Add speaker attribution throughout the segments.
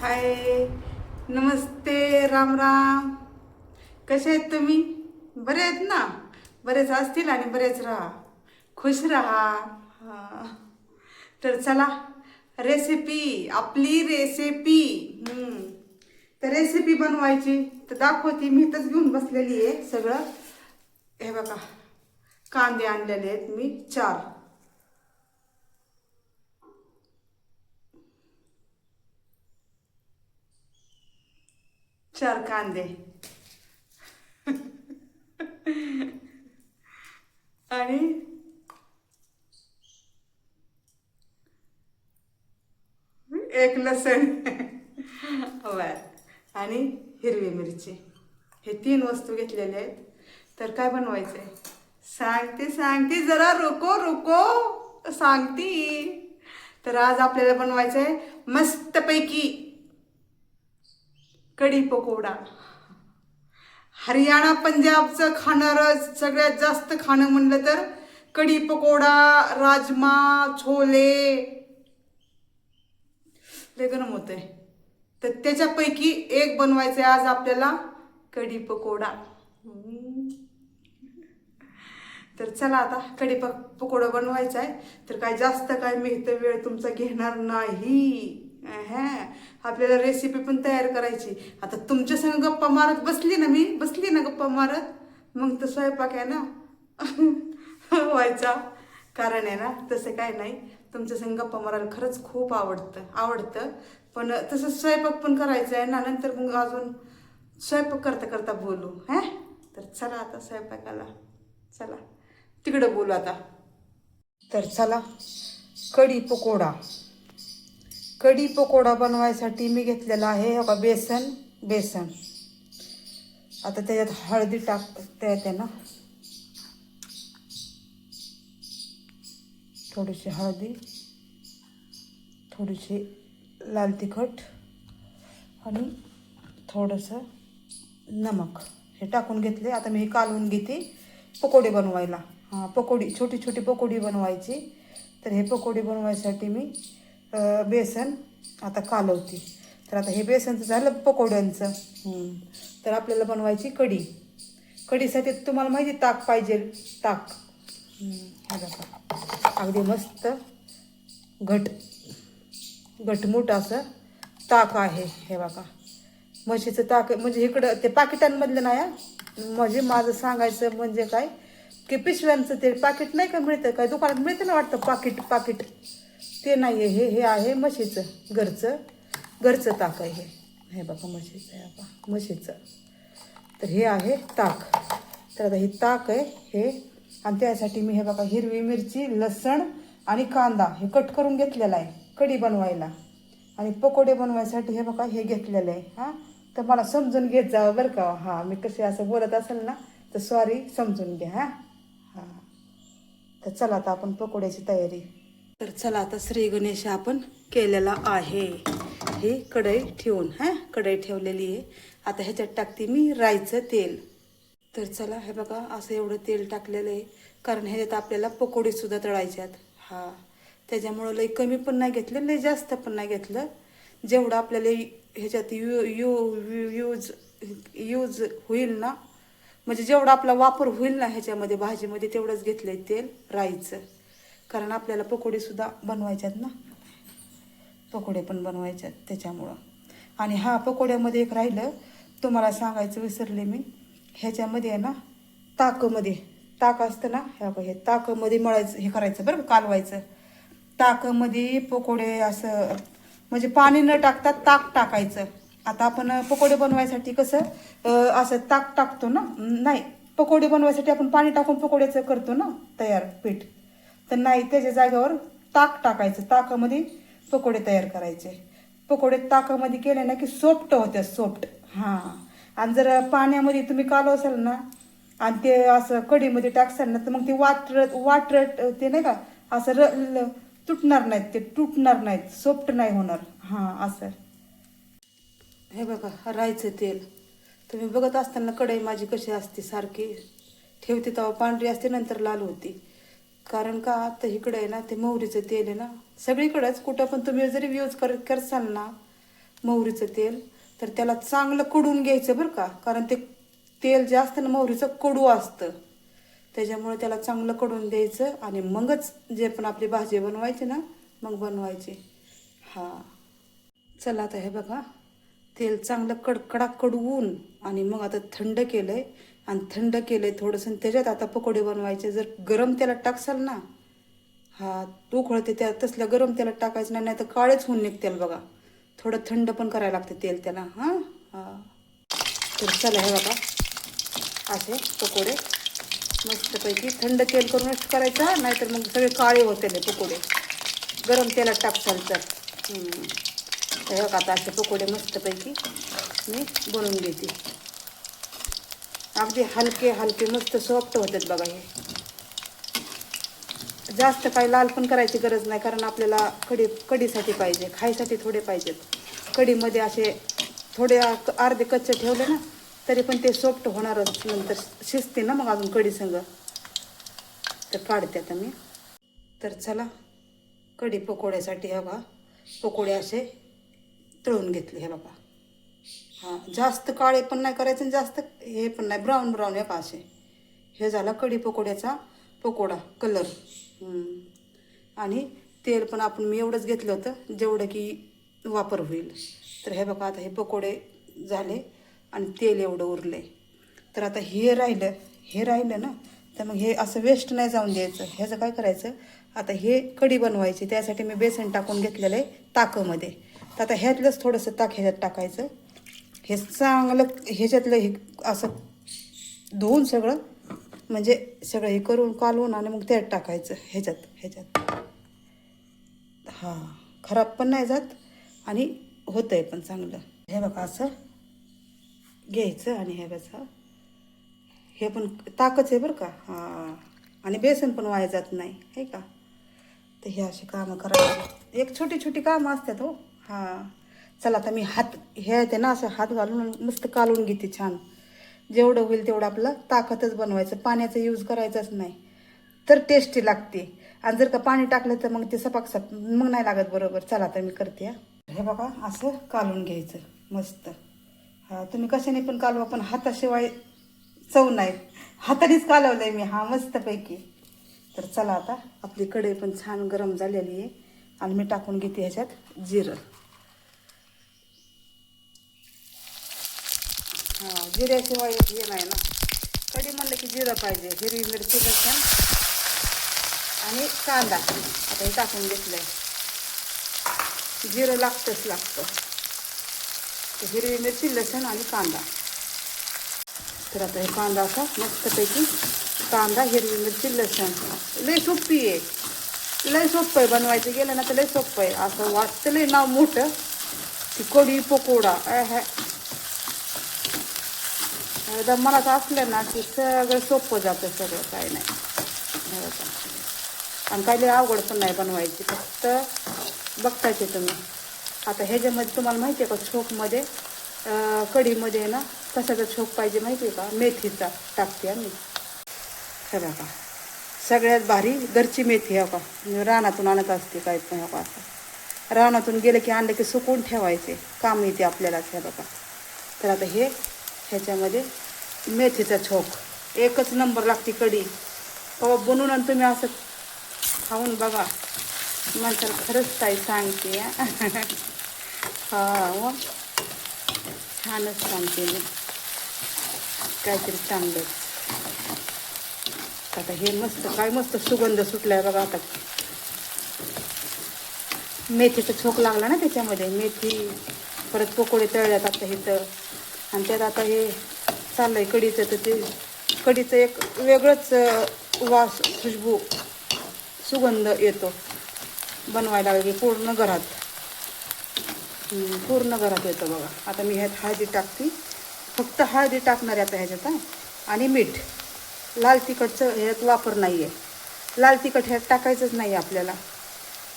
Speaker 1: हाय. नमस्ते राम राम. कसे आहेत तुम्ही? बरे आहेत ना? बरेच असतील आणि बरेच राहा. खुश राहा. तर चला रेसिपी आपली रेसिपी तर रेसिपी बनवायची. तर दाखवते मी इथंच घेऊन बसलेली आहे सगळं. हे बघा कांदे आणलेले आहेत मी चार. चार कांदे आणि एक लसण. बर. आणि हिरवी मिरची. हे तीन वस्तू घेतलेले आहेत. तर काय बनवायचंय? सांगते सांगते. जरा रुको रुको. सांगते. तर आज आपल्याला बनवायचंय मस्तपैकी कढी पकोडा. हरियाणा पंजाबचं खाणारं सगळ्यात जास्त खाणं म्हणलं तर कढी पकोडा राजमा छोले. लय गरम होत आहे तर त्याच्यापैकी एक बनवायचं आहे आज आपल्याला कढी पकोडा. तर चला आता कढी प पकोडा बनवायचा आहे तर काय जास्त काय मी इथं वेळ तुमचा घेणार नाही. अहं. आपल्याला रेसिपी पण तयार करायची. आता तुमच्या संग गप्पा मारत बसली ना मी बसली ना गप्पा मारत? मग तर स्वयंपाक आहे ना? व्हायचा. कारण आहे ना तसं काय नाही. तुमच्या संग गप्पा मारायला खरंच खूप आवडतं आवडतं. पण तसं स्वयंपाक पण करायचं आहे ना नंतर मग अजून स्वयंपाक करता करता बोलू हां? तर चला आता स्वयंपाकाला. चला. तिकडं बोलू आता. तर चला कढी पकोडा. कढी पकोडा बनवायसाठी मी घेतलेला आहे हो का बेसन बेसन. आता त्याच्यात हळदी टाकता येते ना. थोडीशी हळदी थोडीशी लाल तिखट आणि थोडंसं नमक. हे टाकून घेतले. आता मी हे कालवून घेते पकोडे बनवायला. हां पकोडी छोटी छोटी पकोडी बनवायची. तर हे पकोडी बनवायसाठी मी बेसन आता कालवते. तर आता हे बेसनचं झालं पकोड्यांचं. तर आपल्याला बनवायची कढी. कढीसाठी तुम्हाला माहिती ताक पाहिजे ताक. अगदी मस्त घट घटमुट असं ताक आहे. हे बघा. म्हशीचं ताक म्हणजे इकडं ते पाकिटांमधलं नाही. म्हणजे माझं सांगायचं म्हणजे काय की पिशव्यांचं ते पाकिट नाही का मिळतं? काय दुकानात मिळतं ना वाटतं पाकिट पाकिट? ते नाही आहे हे हे आहे म्हशीचं घरचं घरचं ताक आहे हे. हे बघा म्हशीचं आहे बघा म्हशीचं. तर हे आहे ताक. तर आता हे ताक आहे हे आणि त्यासाठी मी हे बघा हिरवी मिरची लसण आणि कांदा हे कट करून घेतलेला आहे कढी बनवायला. आणि पकोडे बनवायसाठी हे बघा हे घेतलेलं आहे हां. तर मला समजून घेत जावं बरं का हां मी कसे असं बोलत असेल ना तर सॉरी समजून घ्या हां. हां. तर चला आता आपण पकोड्याची तयारी तर चला आता श्री गणेश आपण केलेला आहे. हे कढई ठेवून हां? कढई ठेवलेली आहे. आता ह्याच्यात टाकते मी राईचं तेल. तर चला हे बघा असं एवढं तेल टाकलेलं आहे. कारण ह्याच्यात आपल्याला पकोडीसुद्धा तळायच्यात. हा. त्याच्यामुळं लई कमी पण नाही घेतलं लई जास्त पण नाही घेतलं. जेवढं आपल्याला ह्याच्यात यू यू यूज यूज होईल ना म्हणजे जेवढा आपला वापर होईल ना ह्याच्यामध्ये भाजीमध्ये तेवढंच घेतलं आहे तेल राईचं. कारण आपल्याला पकोडेसुद्धा बनवायचे आहेत ना. पकोडे पण बनवायचे आहेत त्याच्यामुळं. आणि हा पकोड्यामध्ये एक राहिलं तुम्हाला सांगायचं विसरले मी. ह्याच्यामध्ये आहे ना ताकमध्ये. ताक असतं ना हे हे ताकमध्ये मळायचं हे करायचं बरं कालवायचं. ताकमध्ये पकोडे असं म्हणजे पाणी न टाकता ताक टाकायचं. आता आपण पकोडे बनवायसाठी कसं असं ताक टाकतो ना नाही पकोडे बनवायसाठी आपण पाणी टाकून पकोड्याचं करतो ना तयार पीठ. तर नाही त्याच्या जागेवर ताक टाकायचं. ताकामध्ये पकोडे तयार करायचे. पकोडे ताकामध्ये केले ना की सोफ्ट होते सोफ्ट हां. आणि जर पाण्यामध्ये तुम्ही कालवसाल ना आणि ते असं कढीमध्ये टाकसाल ना तर मग ते वाटरत वाटरट ते नाही का असं र ल- तुटणार नाहीत ते तुटणार नाहीत. सोफ्ट नाही होणार. हां असं. हे बघा राहायचं तेल. तुम्ही बघत असताना कढई माझी कशी असते सारखी. ठेवते तेव्हा पांढरी असते नंतर लाल होती. कारण का आता इकडे आहे ना ते मोहरीचं तेल आहे ना सगळीकडेच कुठं पण तुम्ही जरी यूज कर करसाल ना मोहरीचं तेल तर त्याला चांगलं कडून घ्यायचं बरं का कारण ते तेल जे असतं ना मोहरीचं कडू असतं. त्याच्यामुळे त्याला चांगलं कडून द्यायचं आणि मगच जे पण आपली भाजी बनवायची ना मग बनवायची. हां. चला आता हे बघा तेल चांगलं कडकडा कडवून आणि मग आता थंड केलं आहे आणि थंड केलं आहे थोडंसं त्याच्यात आता पकोडे बनवायचे. जर गरम तेलात टाकसाल ना हा उकळते त्या तसल्या गरम तेलात टाकायचं नाही नाही तर काळेच होऊन निघतील बघा. थोडं थंड पण करायला लागते तेल त्याला. हां हां. तर चला हे बघा. असे पकोडे मस्तपैकी थंड तेल करूनच करायचा नाहीतर मग सगळे काळे होते पकोडे. गरम तेलात टाकसाल तर हे बघा आता असे पकोडे मस्तपैकी मी बनवून घेते. अगदी हलके हलके मस्त सॉफ्ट होतात बघा हे. जास्त काही लाल पण करायची गरज नाही कारण आपल्याला कढी कढीसाठी पाहिजे खायसाठी थोडे पाहिजेत. कढीमध्ये असे थोडे अर्धे कच्चे ठेवले ना तरी पण ते सॉफ्ट होणारच. नंतर शिजते ना मग अजून कढीसंग तर काढते आता मी. तर चला कढी पकोड्यासाठी हवा पकोडे असे तळून घेतले हे बाबा हां जास्त काळे पण नाही करायचे आणि जास्त हे पण नाही ब्राऊन ब्राऊन हे का असे हे झाला कढी पकोड्याचा पकोडा कलर आणि तेल पण आपण मी एवढंच घेतलं होतं जेवढं की वापर होईल. तर हे बघा आता हे पकोडे झाले आणि तेल एवढं उरले तर आता हे राहिलं हे राहिलं ना तर मग हे असं वेस्ट नाही जाऊन द्यायचं. ह्याचं काय करायचं? आता हे कढी बनवायची त्यासाठी मी बेसन टाकून घेतलेलं आहे ताकामध्ये. तर आता ह्यातलंच थोडंसं ताक ह्याच्यात टाकायचं. हे चांगलं ह्याच्यातलं हे असं धुवून सगळं म्हणजे सगळं हे करून कालवून आणि मग त्यात टाकायचं ह्याच्यात ह्याच्यात. हां खराब पण नाही जात आणि होतं आहे पण चांगलं. हे बघा असं घ्यायचं आणि हे बघा हे. पण ताकच आहे बरं का हां. आणि बेसन पण वाया जात नाही आहे का? तर हे अशी कामं करायची. एक छोटी छोटी कामं असतात हो हां. चला आता मी हात हे येते ना असं हात घालून मस्त कालवून घेते छान. जेवढं होईल तेवढं आपलं ताकदच बनवायचं. पाण्याचा यूज करायचाच नाही. तर टेस्टी लागते. आणि जर का पाणी टाकलं तर मग ते सपाकसाप मग नाही लागत बरोबर. चला तर मी करते हा. हे बघा असं कालून घ्यायचं. मस्त. हा तुम्ही कशाने पण कालवा पण हाताशिवाय चव नाही. हातानेच कालवलं आहे मी हा मस्तपैकी. तर चला आता आपली कढई पण छान गरम झालेली आहे. आणि मी टाकून घेते ह्याच्यात जिरं हां जिऱ्याशिवाय हे नाही ना. कधी म्हणलं की जिरं पाहिजे हिरवी मिरची लसण आणि कांदा. आता हे टाकून घेतलंय. जिरं लागतंच लागतं. तर हिरवी मिरची लसण आणि कांदा. तर आता हे कांदा असा मस्तपैकी कांदा हिरवी मिरची लसण. लय सोपी आहे. लय सोपं आहे बनवायचं. गेलं ना तर लय सोपं आहे. असं वाटतं लय नाव मोठं. की कढी पकोडा आहे एकदा मनात असलं ना की सगळं सोपं जातं सगळं काय नाही. आणि काही अवघड पण नाही बनवायची फक्त बघतायचे तुम्ही. आता ह्याच्यामध्ये तुम्हाला माहिती आहे का छोकमध्ये कढीमध्ये ना कशाचा छोक पाहिजे माहिती आहे का? मेथीचा टाकते आम्ही. हे बघा. सगळ्यात भारी घरची मेथी आहे का रानातून आणत असते काय पण का असं. रानातून गेलं की आणलं की सुकून ठेवायचे. काम येते आपल्यालाच हे बघा. तर आता हे ह्याच्यामध्ये मेथीचा छोक. एकच नंबर लागते कढी. कवा बनवून आणि तुम्ही असं खाऊन बघा. म्हणतात खरंच ताई सांगते. हा हो. छानच सांगते मी. काहीतरी चांगलं. आता हे मस्त काय मस्त सुगंध सुटलाय बघा आता. मेथीचा छोक लागला ना त्याच्यामध्ये. मेथी परत पकोडे तळल्यात आता तर आणि त्यात आता हे चाललंय कढीचं तर ते कढीचं एक वेगळंच वास खुशबू सुगंध येतो. बनवायला लागली पूर्ण घरात. पूर्ण घरात येतो बघा. आता मी ह्यात हळदी टाकते. फक्त हळदी टाकणार आहे आता ह्याच्यात आणि मीठ. लाल तिखटचं ह्यात वापर नाही आहे लाल तिखट ह्यात टाकायचंच नाही आपल्याला.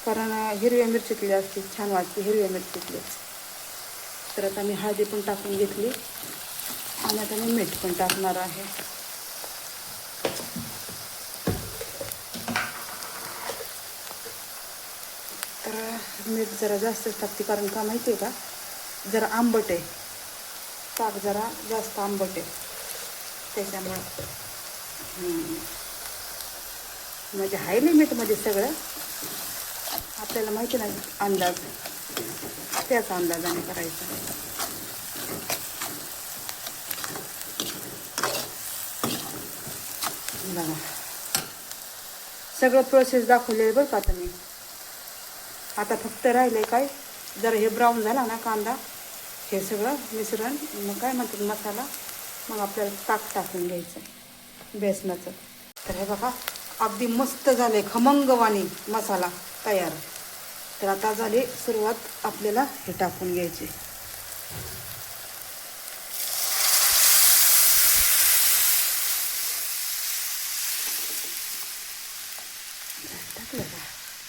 Speaker 1: कारण हिरव्या मिरचीतली असते छान वाटते हिरव्या मिरचीतली तर आता मी हळदी पण टाकून घेतली. आणि आता मी मीठ पण टाकणार आहे. तर मीठ जरा जास्तच टाकते कारण का माहिती आहे का? जरा आंबट आहे. ताक जरा जास्त आंबट आहे. त्याच्यामुळं म्हणजे आहे ना मीठमध्ये सगळं? आपल्याला माहिती नाही अंदाज. त्याच अंदाजाने करायचं. बघा. सगळं प्रोसेस दाखवलेलं आहे बरं का आता मी. आता फक्त राहिलं काय जर हे ब्राऊन झाला ना कांदा हे सगळं मिश्रण मग काय म्हणतात मसाला मग आपल्याला ताक टाकून घ्यायचं बेसनाचं. तर हे बघा अगदी मस्त झाले खमंगवाणी मसाला तयार. तर आता झाली सुरुवात आपल्याला हे टाकून घ्यायची.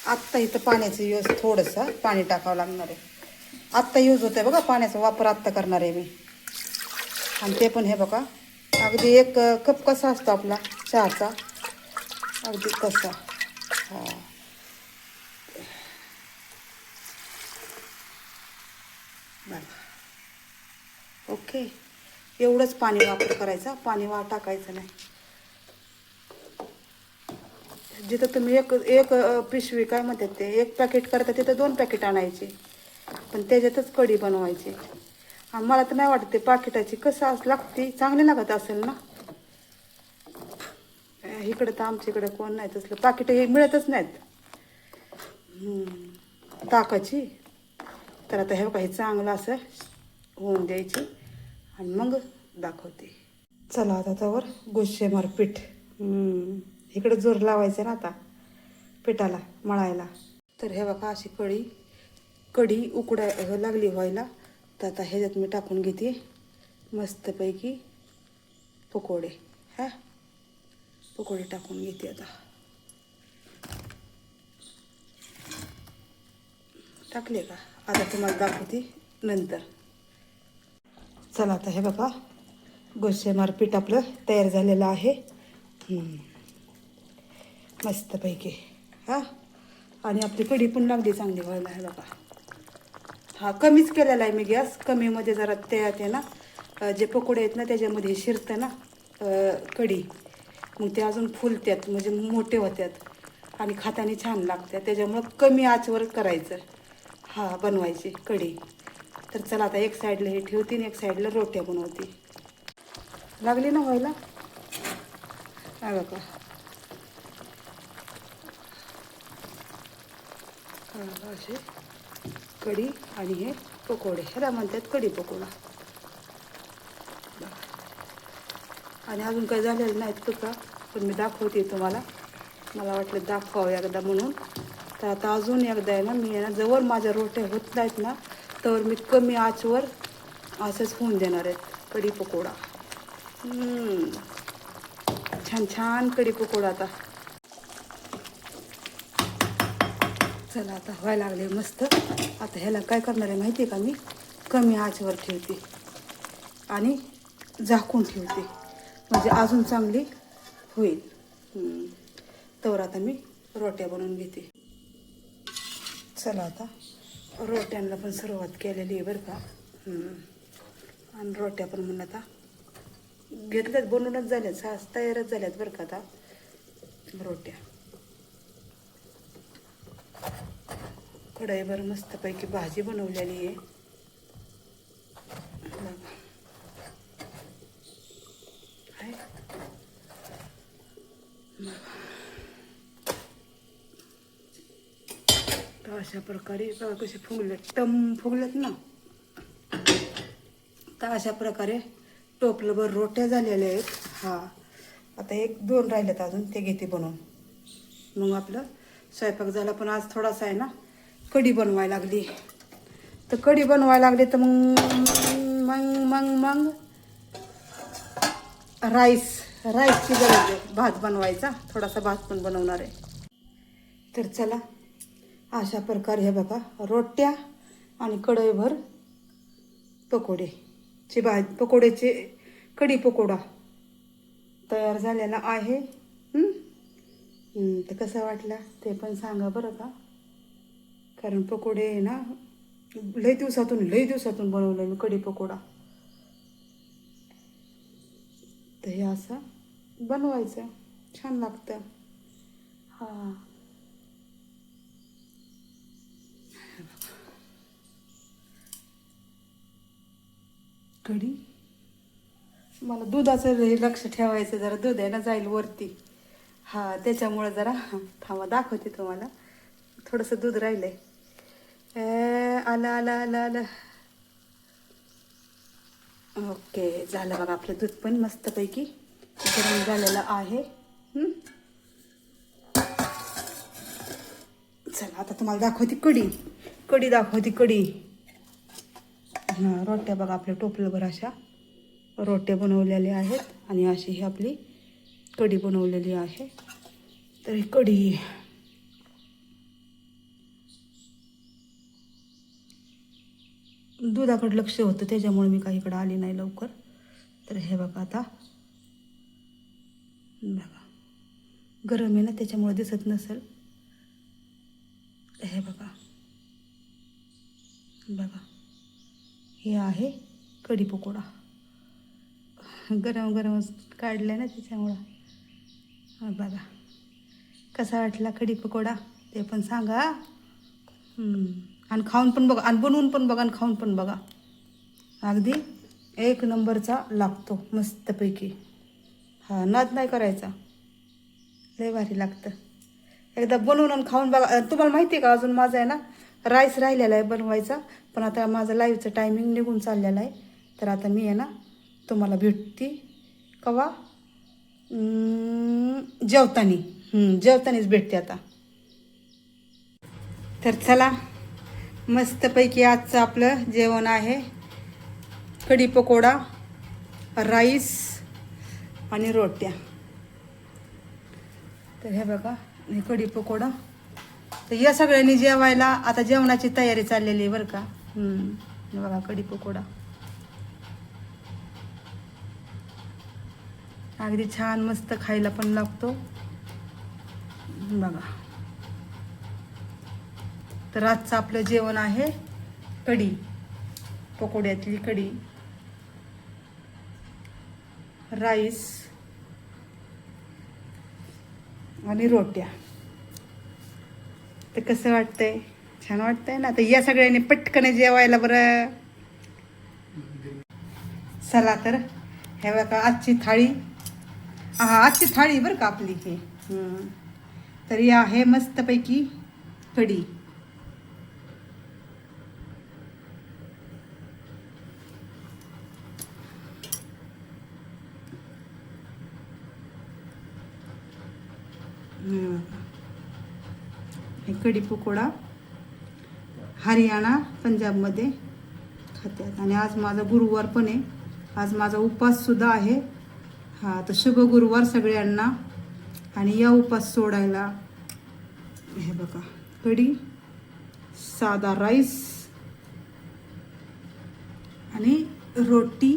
Speaker 1: आत्ता इथं पाण्याचं यूज थोडंसं पाणी टाकावं लागणार आहे. आत्ता यूज होतं आहे बघा पाण्याचा वापर आत्ता करणार आहे मी. आणि ते पण हे बघा अगदी एक कप कसा असतो आपला? चहाचा. अगदी कसा हा बघा ओके एवढंच पाणी वापर करायचा. पाणी वा टाकायचं नाही. जिथं तुम्ही एक एक पिशवी काय म्हणतात ते एक पॅकेट करता तिथं दोन पॅकेट आणायचे. पण त्याच्यातच कढी बनवायची. मला तर नाही वाटत ते पाकिटाची कसं असं लागते. चांगली लागत असेल ना? इकडं तर आमच्या इकडं कोण नाही तसलं. पाकिट हे मिळतच नाहीत. ताकाची तर आता हे बघा हे चांगलं असं होऊन द्यायची. आणि मग दाखवते. चला आता त्यावर गुस्सेमार पीठ. इकडं जोर लावायचं ना आता पिठाला मळायला. तर हे बघा अशी कढी कढी उकडाय लागली व्हायला. तर आता ह्याच्यात मी टाकून घेते मस्तपैकी पकोडे. हा? पकोडे टाकून घेते आता. टाकले का? आता तुम्हाला दाखवते नंतर. चला आता हे बघा. गोसेमार पीठ आपलं तयार झालेलं आहे. मस्तपैकी हां? आणि आपली कढी पण लागली चांगली व्हायला आहे बघा. हा कमीच केलेला आहे मी गॅस. कमीमध्ये जरा त्यात आहे ना जे पकोडे आहेत ना त्याच्यामध्ये शिरतं ना कढी. मग ते अजून फुलतात म्हणजे मोठे होतात आणि खाताने छान लागतात त्याच्यामुळं कमी आचवर करायचं. हा बनवायची कढी. तर चला आता एक साईडला हे ठेवते आणि एक साईडला रोट्या बनवते. लागली ना व्हायला? हा बघा असे कढी आणि हे पकोडे. ह्याला म्हणतात कढी पकोडा. आणि अजून काही झालेलं नाहीत तुका पण मी दाखवते तुम्हाला. मला वाटलं दाखवावं एकदा म्हणून. तर आता अजून एकदा आहे ना मी आहे ना जवळ माझ्या रोट्या होत नाहीत ना तर मी कमी आचवर असंच होऊन देणार आहेत कढी पकोडा. छान छान कढी पकोडा आता. चला आता व्हायला लागले मस्त. आता ह्याला काय करणार आहे माहिती आहे का मी? कमी आचवर ठेवते. आणि झाकून ठेवते. म्हणजे अजून चांगली होईल. तर आता मी रोट्या बनवून घेते. चला आता. रोट्यांना पण सुरुवात केलेली आहे बरं का. आणि रोट्या पण म्हणून आता घेतल्यात बनवूनच झाल्यात सा तयारच झाल्यात बरं का आता. रोट्या. कढईभर मस्तपैकी भाजी बनवलेली आहे. बघा. आहे. बघा. तर अशा प्रकारे बघा कसे फुगलेत. टम फुगलेत ना. तर अशा प्रकारे टोपलंभर रोट्या झालेल्या आहेत. हा. आता एक दोन राहिलेत अजून ते घेते बनवून. मग आपलं स्वयंपाक झाला पण आज थोडासा आहे ना कढी बनवायला लागली. तर कढी बनवायला लागली तर मग मग मग मग राईस राईसची गरज आहे. भात बनवायचा. थोडासा भात पण बनवणार आहे. तर चला अशा प्रकारे हे बघा रोट्या आणि कढईभर पकोडेची भा भाज पकोड्याचे कढी पकोडा तयार झालेला आहे. तर कसा वाटला ते पण सांगा बरं का. कारण पकोडे आहे ना लई दिवसातून लई दिवसातून बनवलं मी कढी पकोडा. तर हे असं बनवायचं. छान लागतं. हां. कढी? मला दुधाचं हे लक्ष ठेवायचं जरा दूध आहे ना जाईल वरती. हा त्याच्यामुळं जरा थांबा दाखवते तुम्हाला. थोडंसं दूध राहिलं आहे आलं आलं आलं आलं. ओके झालं बघा आपलं दूध पण मस्तपैकी गरम झालेलं आहे. चला आता तुम्हाला दाखवते कढी. कढी दाखवते कढी. हां रोट्या बघा आपल्या टोपलभर अशा रोट्या बनवलेल्या आहेत आणि अशी ही आपली कढी बनवलेली आहे. तर ही कढी दुधाकडे लक्ष होतं त्याच्यामुळे मी काही इकडं आली नाही लवकर. तर हे बघा आता. बघा. गरम आहे ना त्याच्यामुळे दिसत नसेल. हे बघा. बघा. हे आहे कढी पकोडा. गरम गरम काढलं ना त्याच्यामुळं. बघा. कसा वाटला कढी पकोडा? ते पण सांगा. आणि खाऊन पण बघा. आणि बनवून पण बघा आणि खाऊन पण बघा. अगदी एक नंबरचा लागतो मस्तपैकी. हा नाद नाही करायचा. लय भारी लागतं. एकदा बनवून आणि खाऊन बघा. तुम्हाला माहिती आहे का अजून माझं आहे ना? राईस राहिलेला आहे बनवायचा पण आता माझं लाईव्हचं टायमिंग निघून चाललेलं आहे. तर आता मी आहे ना तुम्हाला भेटते कवा? अं, जेवतानी. जेवतानीच भेटते आता. तर चला मस्तपैकी आजचं आपलं जेवण आहे. कढी पकोडा राईस आणि रोट्या. तर हे बघा हे कढी पकोडा. तर या सगळ्यांनी जेवायला आता जेवणाची तयारी चाललेली आहे बरं का. हम्म. बघा कढी पकोडा. अगदी छान मस्त खायला पण लागतो. बघा. तर आजचं आपलं जेवण आहे कढी पकोड्यातली कढी. राईस आणि रोट्या. तर कसं वाटतंय? छान वाटतंय ना? तर या सगळ्यांनी पटकन जेवायला बरं. चला तर. हे बघा आजची थाळी. हा आजची थाळी बरं का आपली ही. तर या आहे मस्तपैकी कढी हम्म. हे कढी पकोडा हरियाणा पंजाबमध्ये खात्यात. आणि आज माझा गुरुवार पण आहे. आज माझा उपवाससुद्धा आहे. हा तर शुभ गुरुवार सगळ्यांना. आणि या उपवास सोडायला हे बघा कढी साधा राईस आणि रोटी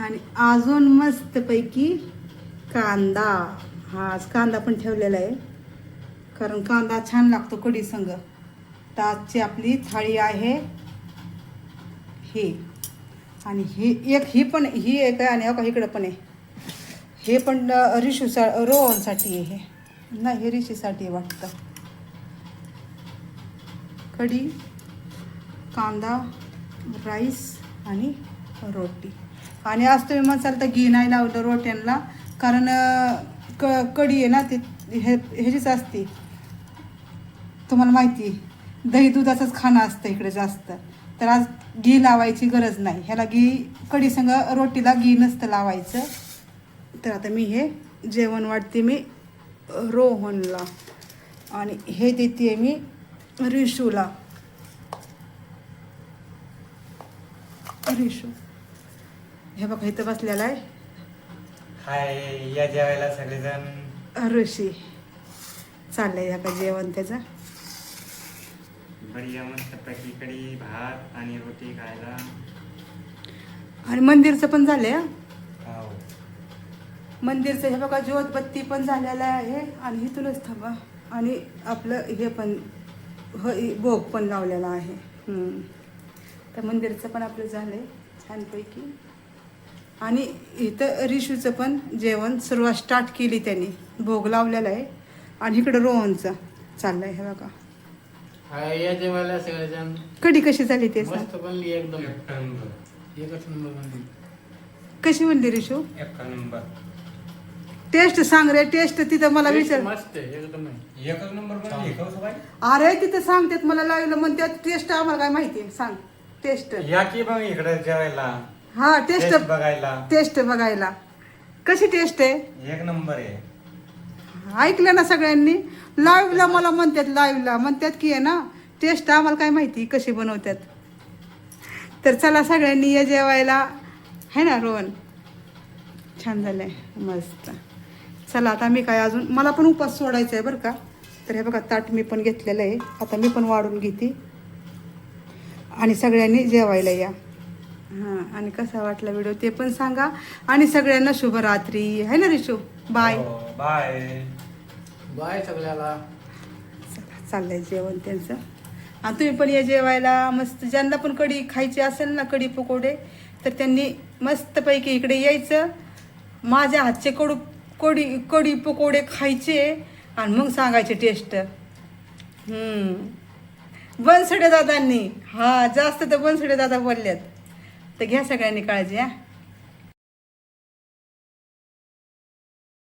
Speaker 1: आणि अजून मस्तपैकी कांदा. हा आज कांदा पण ठेवलेला आहे. कारण कांदा छान लागतो कढी संग. तर आजची आपली थाळी आहे. हे. आणि हे एक ही पण ही एक आहे आणि अका इकडं पण आहे. हे पण रिशूसा रोहनसाठी आहे हे. नाही हे रिशीसाठी आहे वाटतं. कढी कांदा राईस आणि रोटी. आणि आज तुम्ही म्हणसाल तर घी नाही लावलं रोट्यांना. कारण क कढी आहे ना ते हे ह्याचीच असते. तुम्हाला माहिती आहे दही दुधाचंच खाणं असतं इकडे जास्त. तर आज घी लावायची गरज नाही. ह्याला घी कढी संग रोटीला घी नसतं लावायचं. तर आता मी हे जेवण वाटते मी रोहनला. आणि हे देते मी रिशूला. रिशू. हे बघा इथं बसलेला आहे.
Speaker 2: हाय या जेवायला सगळेजण.
Speaker 1: ऋषी. चाललंय का जेवण त्याचं.
Speaker 2: बढिया मस्त पैकी कढी भात आणि रोटी खायला.
Speaker 1: आणि मंदिरचं पण झालंय हं. मंदिरचं हे बघा ज्योत बत्ती पण झालेलं आहे. आणि इथूनच थांबा. आणि आपलं हे पण भोग पण लावलेला आहे. तर मंदिरचं पण आपलं झालं आहे छानपैकी. आणि इथं रिशूचं पण जेवण सुरुवात स्टार्ट केली त्यांनी. भोग लावलेला आहे. आणि इकडं रोहनचं चाललंय हे बघा.
Speaker 3: या जेवायला सगळेजण.
Speaker 1: कढी कशी झाली ते? सांग
Speaker 3: मस्त बनली एकदम. एकच नंबर बनली.
Speaker 1: कशी म्हणली रिशू?
Speaker 2: एक नंबर
Speaker 1: टेस्ट सांग रे टेस्ट तिथं मला विचार.
Speaker 3: मस्त आहे एकदम आहे.
Speaker 2: एकच नंबर बनली का हो बाई?
Speaker 1: अरे तिथं सांगतात मला लावलं म्हणतात टेस्ट आम्हाला काय माहिती आहे? सांग. टेस्ट.
Speaker 2: या की मग इकडे जेवायला?
Speaker 1: हा टेस्ट.
Speaker 2: टेस्ट बघायला.
Speaker 1: टेस्ट बघायला. कशी टेस्ट आहे?
Speaker 2: एक नंबर आहे.
Speaker 1: ऐकलं ना सगळ्यांनी? लाईव्हला मला म्हणतात लाईव्हला. म्हणतात की आहे ना टेस्ट आम्हाला काय माहिती कशी बनवतात. तर चला सगळ्यांनी या जेवायला. आहे ना रोहन? छान झालंय. मस्त. चला आता मी काय अजून मला पण उपास सोडायचा आहे बरं का. तर हे बघा ताट मी पण घेतलेलं आहे. आता मी पण वाढून घेते. आणि सगळ्यांनी जेवायला या. हां आणि कसा वाटला व्हिडिओ ते पण सांगा. आणि सगळ्यांना शुभरात्री. आहे ना रिशू? बाय.
Speaker 2: हो, बाय.
Speaker 3: बाय सगळ्याला.
Speaker 1: चला, चाललंय जेवण त्यांचं. आणि तुम्ही पण या जेवायला मस्त ज्यांना पण कढी खायची असेल ना कढी पकोडे तर त्यांनी मस्तपैकी इकडे यायचं. माझ्या हातचे कडू कढी कढी पकोडे खायचे आणि मग सांगायचे टेस्ट बनसडे दादांनी. हा जास्त तर बनसडे दादा बोलल्यात तर घ्या सगळ्यांनी काळजी हां.